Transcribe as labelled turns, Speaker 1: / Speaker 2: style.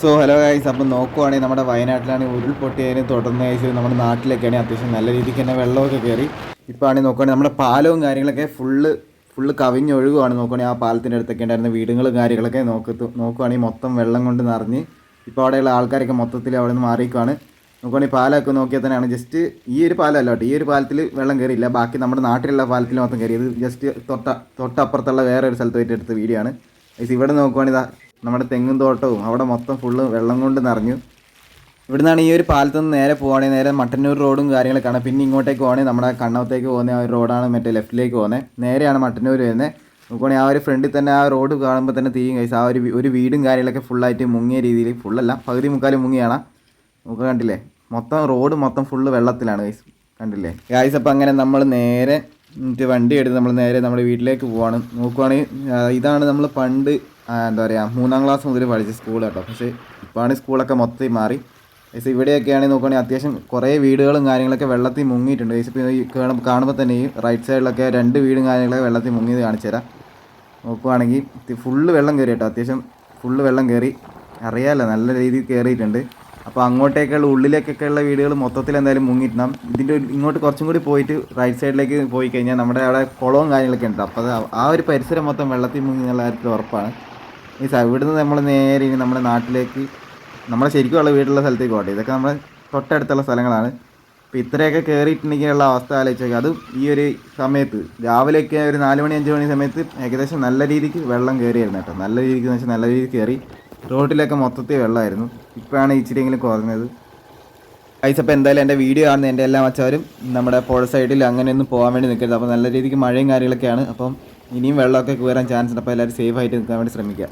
Speaker 1: So hello guys അപ്പം നോക്കുവാണെങ്കിൽ നമ്മുടെ വയനാട്ടിലാണെങ്കിൽ ഉരുൾപൊട്ടിയതിന് തുടർന്ന് കഴിച്ച് നമ്മുടെ നാട്ടിലൊക്കെയാണെങ്കിൽ അത്യാവശ്യം നല്ല രീതിക്ക് തന്നെ വെള്ളമൊക്കെ കയറി. ഇപ്പോൾ ആണെങ്കിൽ നോക്കുവാണെങ്കിൽ നമ്മുടെ പാലവും കാര്യങ്ങളൊക്കെ ഫുള്ള് ഫുള്ള് കവിഞ്ഞൊഴുകുവാണ് നോക്കുവാണെങ്കിൽ ആ പാലത്തിന്റെ അടുത്തൊക്കെ ഉണ്ടായിരുന്ന വീടുകളും കാര്യങ്ങളൊക്കെ നോക്ക് നോക്കുവാണെങ്കിൽ മൊത്തം വെള്ളം കൊണ്ട് നിറഞ്ഞ് ഇപ്പോൾ അവിടെയുള്ള ആൾക്കാരൊക്കെ മൊത്തത്തിൽ അവിടെ നിന്ന് മാറിയിക്കുവാണ് നോക്കുവാണെങ്കിൽ പാലമൊക്കെ നോക്കിയാൽ തന്നെയാണ് ജസ്റ്റ് ഈ ഒരു പാലമല്ല കേട്ടോ. ഈ ഒരു പാലത്തിൽ വെള്ളം കയറിയില്ല. ബാക്കി നമ്മുടെ നാട്ടിലുള്ള പാലത്തിൽ മൊത്തം കയറിയത് ജസ്റ്റ് തൊട്ട തൊട്ടപ്പുറത്തുള്ള വേറെ ഒരു സ്ഥലത്ത് പോയിട്ട് എടുത്ത വീഡിയോ ഇവിടെ നോക്കുവാണെങ്കിൽ നമ്മുടെ തെങ്ങും തോട്ടവും അവിടെ മൊത്തം ഫുള്ള് വെള്ളം കൊണ്ട് നിറഞ്ഞു. ഇവിടുന്നാണ് ഈ ഒരു പാലത്ത് നിന്ന് നേരെ പോകുകയാണെങ്കിൽ നേരെ മട്ടന്നൂർ റോഡും കാര്യങ്ങളൊക്കെ കാണാം പിന്നെ ഇങ്ങോട്ടേക്ക് പോകണേ നമ്മുടെ കണ്ണവത്തേക്ക് പോകുന്ന ആ ഒരു റോഡാണ് മറ്റേ ലെഫ്റ്റിലേക്ക് പോകുന്നത് നേരെയാണ് മട്ടന്നൂർ വരുന്നത് നോക്കുകയാണെങ്കിൽ ആ ഒരു ഫ്രണ്ടിൽ തന്നെ ആ റോഡ് കാണുമ്പോൾ തന്നെ തീയും കഴിച്ചു ആ ഒരു ഒരു വീടും കാര്യങ്ങളൊക്കെ ഫുള്ളായിട്ട് മുങ്ങിയ രീതിയിൽ ഫുള്ളല്ല പകുതി മുക്കാലും മുങ്ങിയാണ്. നമുക്ക് കണ്ടില്ലേ? മൊത്തം റോഡ് മൊത്തം ഫുള്ള് വെള്ളത്തിലാണ് കണ്ടില്ലേ? ഗൈസ് അപ്പോൾ അങ്ങനെ നമ്മൾ നേരെ എന്നിട്ട് വണ്ടി എടുത്ത് നമ്മൾ നേരെ നമ്മുടെ വീട്ടിലേക്ക് പോവാണ്. നോക്കുവാണെങ്കിൽ ഇതാണ് നമ്മൾ പണ്ട് എന്താ പറയുക മൂന്നാം ക്ലാസ് മുതൽ പഠിച്ച സ്കൂൾ കേട്ടോ. പക്ഷേ ഇപ്പോഴാണ് സ്കൂളൊക്കെ മൊത്തം മാറി. ഗൈസ് ഇവിടെയൊക്കെയാണെങ്കിൽ നോക്കുവാണെങ്കിൽ അത്യാവശ്യം കുറേ വീടുകളും കാര്യങ്ങളൊക്കെ വെള്ളത്തിൽ മുങ്ങിയിട്ടുണ്ട്. ഗൈസ് ഇപ്പോൾ ഈ കാണുമ്പോൾ തന്നെ ഈ റൈറ്റ് സൈഡിലൊക്കെ രണ്ട് വീടും കാര്യങ്ങളൊക്കെ വെള്ളത്തിൽ മുങ്ങിയത് കാണിച്ചു തരാം. നോക്കുവാണെങ്കിൽ ഫുള്ള് വെള്ളം കയറി കേട്ടോ. അത്യാവശ്യം ഫുള്ള് വെള്ളം കയറി അറിയാമല്ലോ നല്ല രീതിയിൽ കയറിയിട്ടുണ്ട് അപ്പോൾ അങ്ങോട്ടേക്കുള്ള ഉള്ളിലേക്കൊക്കെ ഉള്ള വീടുകൾ മൊത്തത്തിൽ എന്തായാലും മുങ്ങിയിട്ടാം ഇതിന്റെ ഇങ്ങോട്ട് കുറച്ചും കൂടി പോയിട്ട് റൈറ്റ് സൈഡിലേക്ക് പോയി കഴിഞ്ഞാൽ നമ്മുടെ അവിടെ കുളവും കാര്യങ്ങളൊക്കെ ഉണ്ട്. അപ്പോൾ ആ ഒരു പരിസരം മൊത്തം വെള്ളത്തിൽ മുങ്ങി എന്നുള്ള കാര്യത്തിൽ ഉറപ്പാണ്. ഈ ഇവിടുന്ന് നമ്മൾ നേരെ ഇനി നമ്മുടെ നാട്ടിലേക്ക് നമ്മുടെ ശരിക്കുമുള്ള വീട്ടിലുള്ള സ്ഥലത്തേക്ക് പോകട്ടെ. ഇതൊക്കെ നമ്മുടെ തൊട്ടടുത്തുള്ള സ്ഥലങ്ങളാണ്. ഇപ്പോൾ ഇത്രയൊക്കെ കയറിയിട്ടുണ്ടെങ്കിലുള്ള അവസ്ഥ ആലോചിച്ചാൽ അതും ഈ ഒരു സമയത്ത് രാവിലെയൊക്കെ ഒരു നാല് മണി അഞ്ച് മണി സമയത്ത് ഏകദേശം നല്ല രീതിക്ക് വെള്ളം കയറിയായിരുന്നു കേട്ടോ. നല്ല രീതിക്ക് എന്ന് വെച്ചാൽ നല്ല രീതിക്ക് കയറി റോഡിലൊക്കെ മൊത്തത്തിൽ വെള്ളമായിരുന്നു. ഇപ്പോഴാണ് ഇച്ചിരിയെങ്കിലും കുറഞ്ഞത്. ഐസ് അപ്പോൾ എന്തായാലും എന്റെ വീഡിയോ കാണുന്ന എന്റെ എല്ലാ മച്ചവരും നമ്മുടെ പുഴ സൈഡിൽ അങ്ങനെയൊന്നും പോകാൻ വേണ്ടി നിൽക്കരുത്. അപ്പോൾ നല്ല രീതിക്ക് മഴയും കാര്യങ്ങളൊക്കെയാണ്. അപ്പം ഇനിയും വെള്ളമൊക്കെ കയറാൻ ചാൻസ് ഉണ്ട്. അപ്പോൾ എല്ലാവരും സേഫ് ആയിട്ട് നിൽക്കാൻ വേണ്ടി ശ്രമിക്കുക.